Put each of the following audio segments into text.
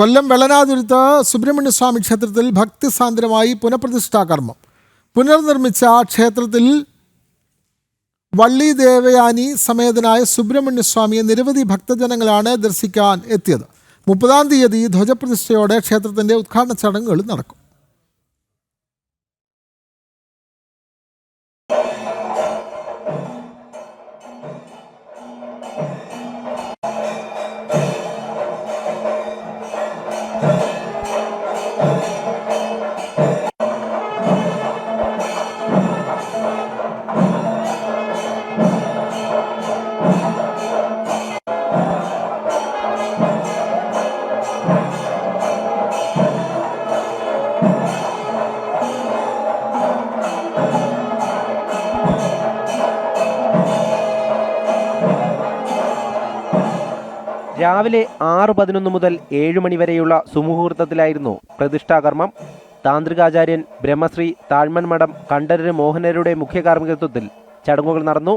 കൊല്ലം വെള്ളനാതുരുത്ത് സുബ്രഹ്മണ്യസ്വാമി ക്ഷേത്രത്തിൽ ഭക്തിസാന്ദ്രമായി പുനഃപ്രതിഷ്ഠാ കർമ്മം. പുനർനിർമ്മിച്ച ക്ഷേത്രത്തിൽ വള്ളി ദേവയാനി സമേതനായ സുബ്രഹ്മണ്യസ്വാമിയെ നിരവധി ഭക്തജനങ്ങളാണ് ദർശിക്കാൻ എത്തിയത്. മുപ്പതാം തീയതി ധ്വജപ്രതിഷ്ഠയോടെ ക്ഷേത്രത്തിന്റെ ഉദ്ഘാടന ചടങ്ങുകൾ നടക്കും. രാവിലെ ആറ് പതിനൊന്ന് മുതൽ ഏഴ് മണിവരെയുള്ള സുമുഹൂർത്തത്തിലായിരുന്നു പ്രതിഷ്ഠാകർമ്മം. താന്ത്രികാചാര്യൻ ബ്രഹ്മശ്രീ താഴ്മൺ മഠം കണ്ഠരര് മോഹനരുടെ മുഖ്യ കാർമ്മികത്വത്തിൽ ചടങ്ങുകൾ നടന്നു.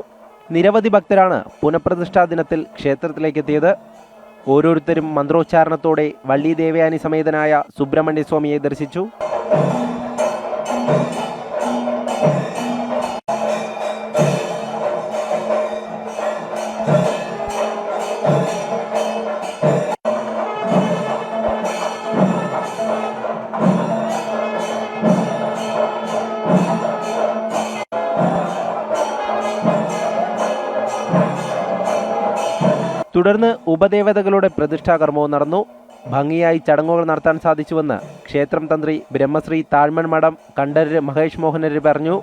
നിരവധി ഭക്തരാണ് പുനഃപ്രതിഷ്ഠാ ദിനത്തിൽ ക്ഷേത്രത്തിലേക്കെത്തിയത്. ഓരോരുത്തരും മന്ത്രോച്ചാരണത്തോടെ വള്ളി ദേവയാനി സമേതനായ സുബ്രഹ്മണ്യ സ്വാമിയെ ദർശിച്ചു. തുടർന്ന് ഉപദേവതകളുടെ പ്രതിഷ്ഠാകർമ്മവും നടന്നു. ഭംഗിയായി ചടങ്ങുകൾ നടത്താൻ സാധിച്ചുവെന്ന് ക്ഷേത്രം തന്ത്രി ബ്രഹ്മശ്രീ താഴ്മൺ മഠം കണ്ഠരര് മഹേഷ് മോഹനര് പറഞ്ഞു.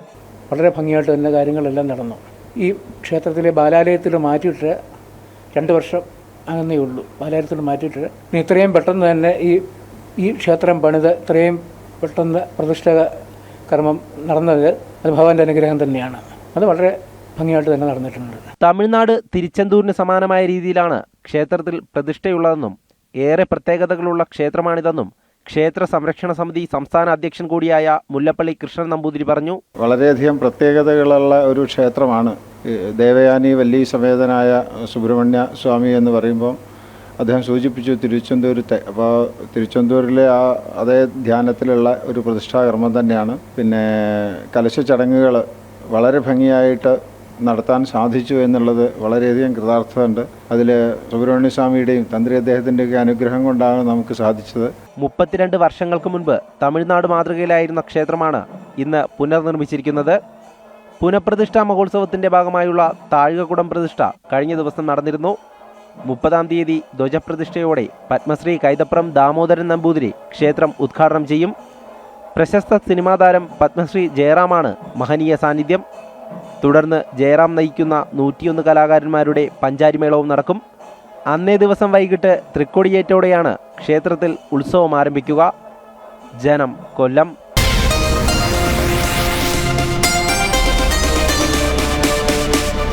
വളരെ ഭംഗിയായിട്ട് തന്നെ കാര്യങ്ങളെല്ലാം നടന്നു. ഈ ക്ഷേത്രത്തിലെ ബാലാലയത്തിൽ മാറ്റിയിട്ട് രണ്ട് വർഷം അങ്ങനേ ഉള്ളൂ. ബാലാലയത്തിൽ മാറ്റിയിട്ട് ഇനി ഇത്രയും പെട്ടെന്ന് തന്നെ ഈ ഈ ക്ഷേത്രം പണിത് ഇത്രയും പെട്ടെന്ന് പ്രതിഷ്ഠ കർമ്മം നടന്നത് അത് ഭഗവാന്റെ അനുഗ്രഹം തന്നെയാണ്. അത് വളരെ ഭംഗിയായിട്ട് തന്നെ നടന്നിട്ടുണ്ട്. തമിഴ്നാട് തിരിച്ചെന്തൂരിന് സമാനമായ രീതിയിലാണ് ക്ഷേത്രത്തിൽ പ്രതിഷ്ഠയുള്ളതെന്നും ഏറെ പ്രത്യേകതകളുള്ള ക്ഷേത്രമാണിതെന്നും ക്ഷേത്ര സംരക്ഷണ സമിതി സംസ്ഥാന അധ്യക്ഷൻ കൂടിയായ മുല്ലപ്പള്ളി കൃഷ്ണൻ നമ്പൂതിരി പറഞ്ഞു. വളരെയധികം പ്രത്യേകതകളുള്ള ഒരു ക്ഷേത്രമാണ്. ദേവയാനി വല്ലി സമേതനായ സുബ്രഹ്മണ്യ സ്വാമി എന്ന് പറയുമ്പോൾ അദ്ദേഹം സൂചിപ്പിച്ചു തിരുച്ചെന്തൂരത്തെ അപ്പോൾ തിരുച്ചെന്തൂരിലെ ആ അതേ ധ്യാനത്തിലുള്ള ഒരു പ്രതിഷ്ഠാകർമ്മം തന്നെയാണ്. പിന്നെ കലശ ചടങ്ങുകൾ വളരെ ഭംഗിയായിട്ട് നടത്താൻ സാധിച്ചു എന്നുള്ളത് വളരെയധികം കൃതാർത്ഥമുണ്ട്. അതിൽ സുബ്രഹ്മണ്യ സ്വാമിയുടെയും തന്ത്രി അദ്ദേഹത്തിന്റെയൊക്കെ അനുഗ്രഹം കൊണ്ടാണ് നമുക്ക് സാധിച്ചത്. മുപ്പത്തിരണ്ട് വർഷങ്ങൾക്ക് മുൻപ് തമിഴ്നാട് മാതൃകയിലായിരുന്ന ക്ഷേത്രമാണ് ഇന്ന് പുനർനിർമ്മിച്ചിരിക്കുന്നത്. പുനഃപ്രതിഷ്ഠാ മഹോത്സവത്തിന്റെ ഭാഗമായുള്ള താഴികക്കുടം പ്രതിഷ്ഠ കഴിഞ്ഞ ദിവസം നടന്നിരുന്നു. മുപ്പതാം തീയതി ധ്വജപ്രതിഷ്ഠയോടെ പത്മശ്രീ കൈതപ്രം ദാമോദരൻ നമ്പൂതിരി ക്ഷേത്രം ഉദ്ഘാടനം ചെയ്യും. പ്രശസ്ത സിനിമാതാരം പത്മശ്രീ ജയറാമാണ് മഹനീയ സാന്നിധ്യം. തുടർന്ന് ജയറാം നയിക്കുന്ന നൂറ്റിയൊന്ന് കലാകാരന്മാരുടെ പഞ്ചാരിമേളവും നടക്കും. അന്നേ ദിവസം വൈകിട്ട് തൃക്കൊടിയേറ്റോടെയാണ് ക്ഷേത്രത്തിൽ ഉത്സവം ആരംഭിക്കുക. ജനം കൊല്ലം.